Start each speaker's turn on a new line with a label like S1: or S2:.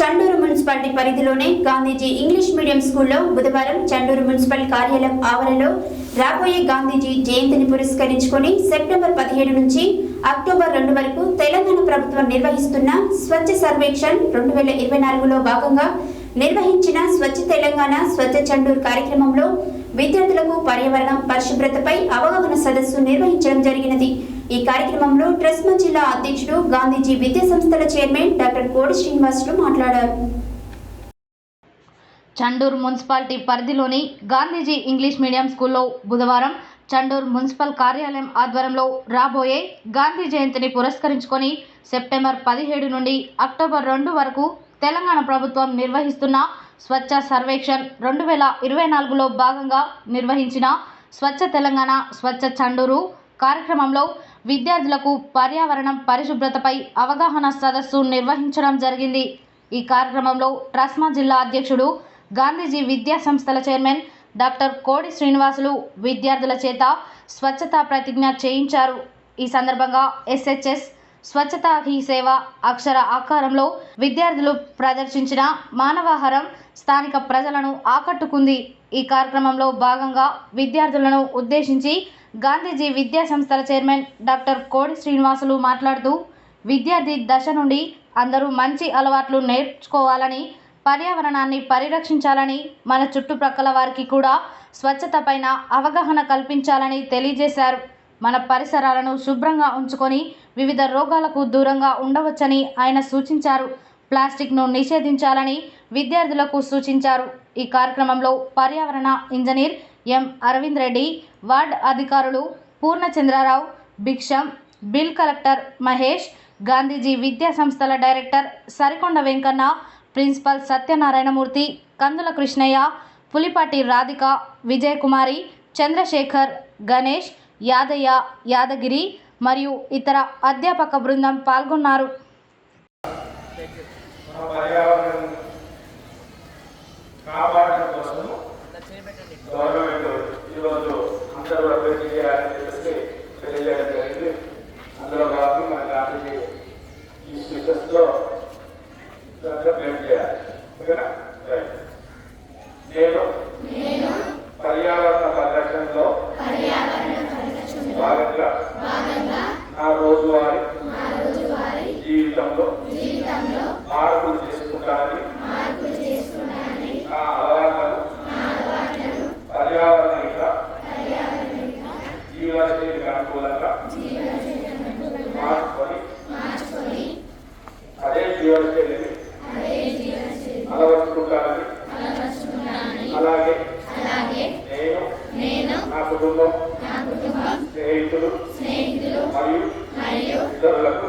S1: Chandur municipality పరిధిలోనే Gandhiji English medium స్కూల్లో బుధవారం చండూరు మున్సిపల్ కార్యాలయం ఆవరణలో రాబోయే గాంధీజీ జయంతిని పురస్కరించుకొని సెప్టెంబర్ పదిహేడు నుంచి అక్టోబర్ రెండు వరకు తెలంగాణ ప్రభుత్వం నిర్వహిస్తున్న స్వచ్ఛ సర్వేక్షణ్ రెండు వేల ఇరవై నాలుగులో భాగంగా నిర్వహించిన స్వచ్ఛ తెలంగాణ స్వచ్ఛ చండూర్ కార్యక్రమంలో విద్యార్థులకు పర్యావరణం పరిశుభ్రతపై అవగాహన సదస్సు నిర్వహించడం జరిగినది. ఈ కార్యక్రమంలో ట్రస్మా జిల్లా అధ్యక్షుడు గాంధీజీ విద్యా సంస్థల చైర్మన్ డాక్టర్ కోడి శ్రీనివాసులు మాట్లాడారు.
S2: చండూర్ మున్సిపాలిటీ పరిధిలోని గాంధీజీ ఇంగ్లీష్ మీడియం స్కూల్లో బుధవారం చండూర్ మున్సిపల్ కార్యాలయం ఆధ్వర్యంలో రాబోయే గాంధీ జయంతిని పురస్కరించుకొని సెప్టెంబర్ పదిహేడు నుండి అక్టోబర్ రెండు వరకు తెలంగాణ ప్రభుత్వం నిర్వహిస్తున్న స్వచ్ఛ సర్వేక్షణ్ రెండు వేల ఇరవై నాలుగులో భాగంగా నిర్వహించిన స్వచ్ఛ తెలంగాణ స్వచ్ఛ చండూరు కార్యక్రమంలో విద్యార్థులకు పర్యావరణం పరిశుభ్రతపై అవగాహన సదస్సు నిర్వహించడం జరిగింది. ఈ కార్యక్రమంలో ట్రస్మా జిల్లా అధ్యక్షుడు గాంధీజీ విద్యా సంస్థల చైర్మన్ డాక్టర్ కోడి శ్రీనివాసులు విద్యార్థుల చేత స్వచ్ఛతా ప్రతిజ్ఞ చేయించారు. ఈ సందర్భంగా ఎస్హెచ్ఎస్ స్వచ్ఛతా హీ సేవ అక్షర ఆకారంలో విద్యార్థులు ప్రదర్శించిన మానవహరం స్థానిక ప్రజలను ఆకట్టుకుంది. ఈ కార్యక్రమంలో భాగంగా విద్యార్థులను ఉద్దేశించి గాంధీజీ విద్యా సంస్థల చైర్మన్ డాక్టర్ కోడి శ్రీనివాసులు మాట్లాడుతూ విద్యార్థి దశ నుండి అందరూ మంచి అలవాట్లు నేర్చుకోవాలని పర్యావరణాన్ని పరిరక్షించాలని మన చుట్టుప్రక్కల వారికి కూడా స్వచ్ఛత పైన అవగాహన కల్పించాలని తెలియజేశారు. మన పరిసరాలను శుభ్రంగా ఉంచుకొని వివిధ రోగాలకు దూరంగా ఉండవచ్చని ఆయన సూచించారు. ప్లాస్టిక్ను నిషేధించాలని విద్యార్థులకు సూచించారు. ఈ కార్యక్రమంలో పర్యావరణ engineer M. Aravind Reddy ward అధికారులు పూర్ణచంద్రరావు భిక్షం బిల్ కలెక్టర్ మహేష్ గాంధీజీ విద్యా సంస్థల డైరెక్టర్ సరికొండ వెంకన్న ప్రిన్సిపల్ సత్యనారాయణమూర్తి కందుల కృష్ణయ్య పులిపాటి రాధిక విజయకుమారి చంద్రశేఖర్ గణేష్ యాదయ్య యాదగిరి మరియు ఇతర అధ్యాపక బృందం పాల్గొన్నారు.
S3: అందులో భాగంగా మన గాంధీజీ ఈ స్పీకర్స్లో జీవనశైలికి అనుకూలంగా మార్చుకొని అదే జీవనశైలిని అలవర్చుకుంటానని అలాగే నేను నా కుటుంబం స్నేహితులు మరియు ఇతరులకు